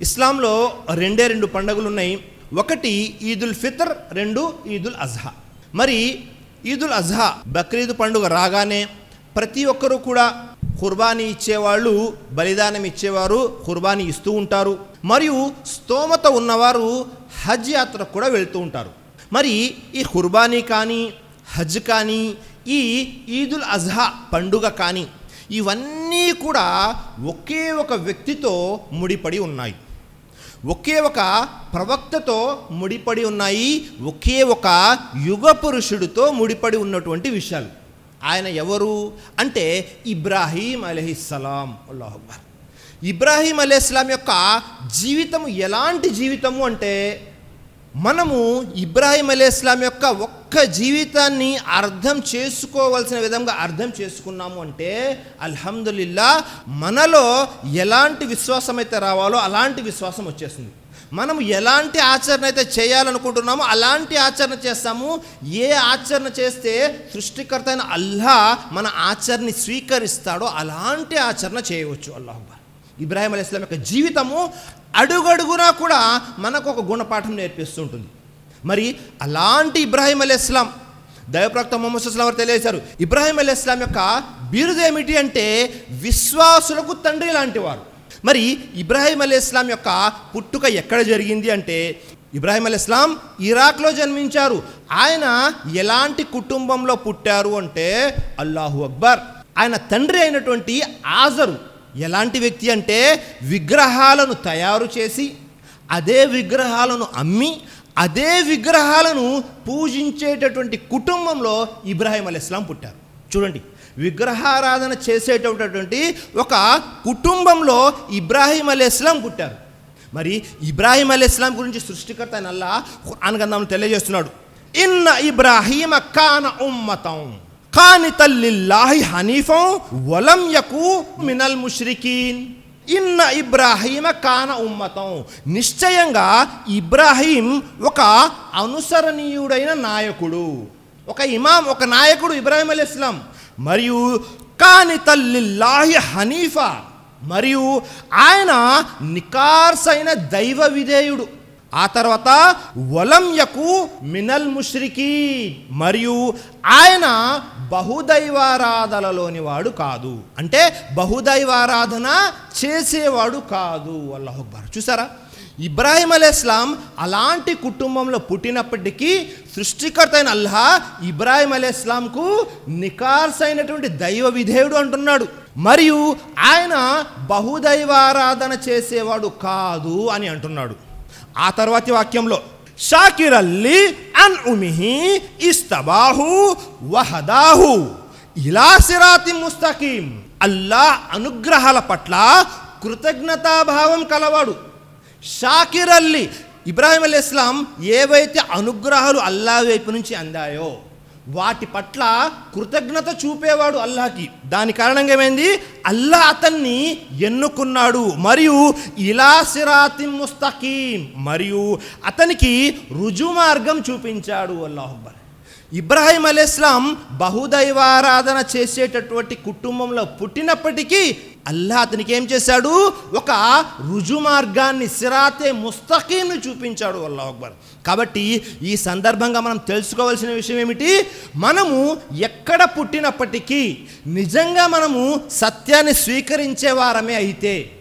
ఇస్లాంలో రెండే రెండు పండుగలు ఉన్నాయి ఒకటి ఈదుల్ ఫితర్ రెండు ఈదుల్ అజ్హా. మరి ఈదుల్ అజ్హా బక్రీద్ పండుగ రాగానే ప్రతి ఒక్కరూ కూడా కుర్బానీ ఇచ్చేవాళ్ళు బలిదానం ఇచ్చేవారు కుర్బానీ ఇస్తూ ఉంటారు. మరియు స్తోమత ఉన్నవారు హజ్ యాత్రకు కూడా వెళ్తూ ఉంటారు. మరి ఈ కుర్బానీ కానీ హజ్ కానీ ఈ ఈదుల్ అజ్హా పండుగ కానీ ఇవన్నీ కూడా ఒకే ఒక వ్యక్తితో ముడిపడి ఉన్నాయి. ఒకే ఒక ప్రవక్తతో ముడిపడి ఉన్నాయి ఒకే ఒక యుగ పురుషుడితో ముడిపడి ఉన్నటువంటి విషయాలు. ఆయన ఎవరు? అంటే ఇబ్రాహీం అలహిస్సలాం. అల్లాహ్ ఇబ్రాహీం అలహిస్లాం యొక్క జీవితం ఎలాంటి జీవితము అంటే మనము ఇబ్రాహీం ఇస్లాం యొక్క ఒక్క జీవితాన్ని అర్థం చేసుకోవలసిన విధంగా అర్థం చేసుకున్నాము అంటే అల్హమ్దులిల్లా మనలో ఎలాంటి విశ్వాసం అయితే రావాలో అలాంటి విశ్వాసం వచ్చేస్తుంది. మనం ఎలాంటి ఆచరణ అయితే చేయాలనుకుంటున్నామో అలాంటి ఆచరణ చేస్తాము. ఏ ఆచరణ చేస్తే సృష్టికర్త అయిన అల్లా మన ఆచరణ స్వీకరిస్తాడో అలాంటి ఆచరణ చేయవచ్చు. అల్లాహ్ ఇబ్రాహిం ఇస్లాం యొక్క జీవితము అడుగడుగునా కూడా మనకు ఒక గుణపాఠం నేర్పిస్తుంటుంది. మరి అలాంటి ఇబ్రాహిం ఇస్లాం దైవప్రక్త మొహమ్మద్ వారు తెలియజేశారు ఇబ్రాహిం ఇస్లాం యొక్క బిరుదు ఏమిటి అంటే విశ్వాసులకు తండ్రి లాంటి వారు. మరి ఇబ్రాహిం ఇస్లాం యొక్క పుట్టుక ఎక్కడ జరిగింది అంటే ఇబ్రాహిం ఇస్లాం ఇరాక్లో జన్మించారు. ఆయన ఎలాంటి కుటుంబంలో పుట్టారు అంటే అల్లాహు అక్బర్. ఆయన తండ్రి అయినటువంటి ఆజరు ఎలాంటి వ్యక్తి అంటే విగ్రహాలను తయారు చేసి అదే విగ్రహాలను అమ్మి అదే విగ్రహాలను పూజించేటటువంటి కుటుంబంలో ఇబ్రాహిం అలైస్లాం పుట్టారు. చూడండి విగ్రహారాధన చేసేటటువంటి ఒక కుటుంబంలో ఇబ్రాహీం అలైస్లాం పుట్టారు. మరి ఇబ్రాహీం అలైస్లాం గురించి సృష్టికర్త అని అల్లా ఖురాన్ తెలియజేస్తున్నాడు. ఇన్న ఇబ్రాహీమ కాన ఉమ్మతం. కాని లిల్లాహి హనీఫం వలం యకు మినల్ ముష్రికీన్ ఇన్న ఇబ్రాహీమ కాన ఉమ్మతం నిశ్చయంగా ఇబ్రాహీం ఒక అనుసరణీయుడైన నాయకుడు ఒక ఇమాం ఒక నాయకుడు ఇబ్రాహీం అలీ ఇస్లాం మరియు కాని తల్లిల్లాహి హనీఫా మరియు ఆయన నికార్సైన దైవ విధేయుడు ఆ తర్వాత వలంయకు మినల్ ముష్రికి మరియు ఆయన బహుదైవారాధనలోని వాడు కాదు. అంటే బహుదైవారాధన చేసేవాడు కాదు. అల్లాహ్ చూసారా? ఇబ్రాహిం అలైస్లాం అలాంటి కుటుంబంలో పుట్టినప్పటికీ సృష్టికర్త అయిన అల్లా ఇబ్రాహిం అలైస్లాంకు నికార్స్ అయినటువంటి దైవ విధేయుడు అంటున్నాడు. మరియు ఆయన బహుదైవారాధన చేసేవాడు కాదు అని అంటున్నాడు. ఆ తర్వాతి వాక్యంలో షాకిరల్లి అన్ ఉమిహి ఇస్తబాహు వహదాహు ఇలా సిరాతి ముస్తకీం. అల్లా అనుగ్రహాల పట్ల కృతజ్ఞతాభావం కలవాడు. షాకిరల్లి ఇబ్రాహీం అలీ ఇస్లాం ఏవైతే అనుగ్రహాలు అల్లా వైపు నుంచి అందాయో వాటి పట్ల కృతజ్ఞత చూపేవాడు అల్లాకి. దాని కారణంగా ఏమైంది? అల్లా అతన్ని ఎన్నుకున్నాడు. మరియు ఇలా సిరాతి ముస్తకీం. మరియు అతనికి రుజుమార్గం చూపించాడు అల్లాహుబ్బర్ ఇబ్రాహీం అలీస్లాం బహుదైవారాధన చేసేటటువంటి కుటుంబంలో పుట్టినప్పటికీ అల్లా అతనికి ఏం చేశాడు? ఒక రుజు మార్గాన్ని సిరాతే ముస్తకీంను చూపించాడు. అల్లా అక్బర్. కాబట్టి ఈ సందర్భంగా మనం తెలుసుకోవాల్సిన విషయం ఏమిటి? మనము ఎక్కడ పుట్టినప్పటికీ నిజంగా మనము సత్యాన్ని స్వీకరించే వారమే అయితే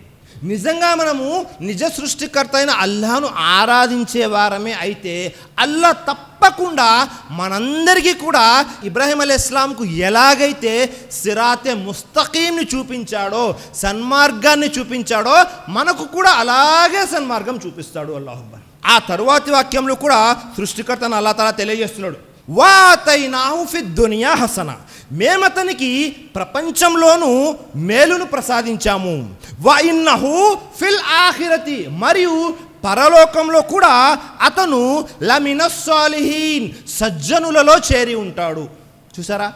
నిజంగా మనము నిజ సృష్టికర్త అయిన అల్లాను ఆరాధించే వారమే అయితే అల్లా తప్పకుండా మనందరికీ కూడా ఇబ్రాహిం అలీ ఇస్లాంకు ఎలాగైతే సిరాతే ముస్తకీంని చూపించాడో సన్మార్గాన్ని చూపించాడో మనకు కూడా అలాగే సన్మార్గం చూపిస్తాడు అల్లాహుబ్బర్ ఆ తరువాతి వాక్యంలో కూడా సృష్టికర్తను అల్లా తలా తెలియజేస్తున్నాడు. వాతైనాహు ఫి దునియా హసన మేమతనికి ప్రపంచంలోనూ మేలును ప్రసాదించాము. వా ఫిల్ ఆఖిరతి. మరియు పరలోకంలో కూడా అతను లమినస్సాలిహీన్ సజ్జనులలో చేరి ఉంటాడు. చూసారా?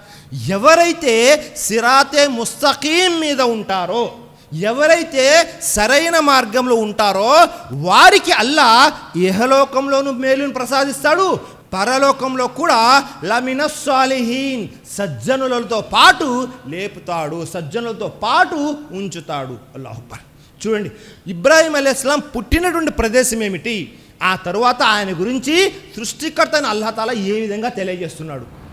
ఎవరైతే సిరాతే ముస్తకీం మీద ఉంటారో ఎవరైతే సరైన మార్గంలో ఉంటారో వారికి అల్లా ఇహలోకంలోనూ మేలును ప్రసాదిస్తాడు పరలోకంలో కూడా లమిన సాలిహీన్ సజ్జనులతో పాటు లేపుతాడు సజ్జనులతో పాటు ఉంచుతాడు. అల్లాహుబ్బర్ చూడండి ఇబ్రాహీం అలీస్లాం పుట్టినటువంటి ప్రదేశం ఏమిటి? ఆ తరువాత ఆయన గురించి సృష్టికర్త అయిన తాలా ఏ విధంగా తెలియజేస్తున్నాడు?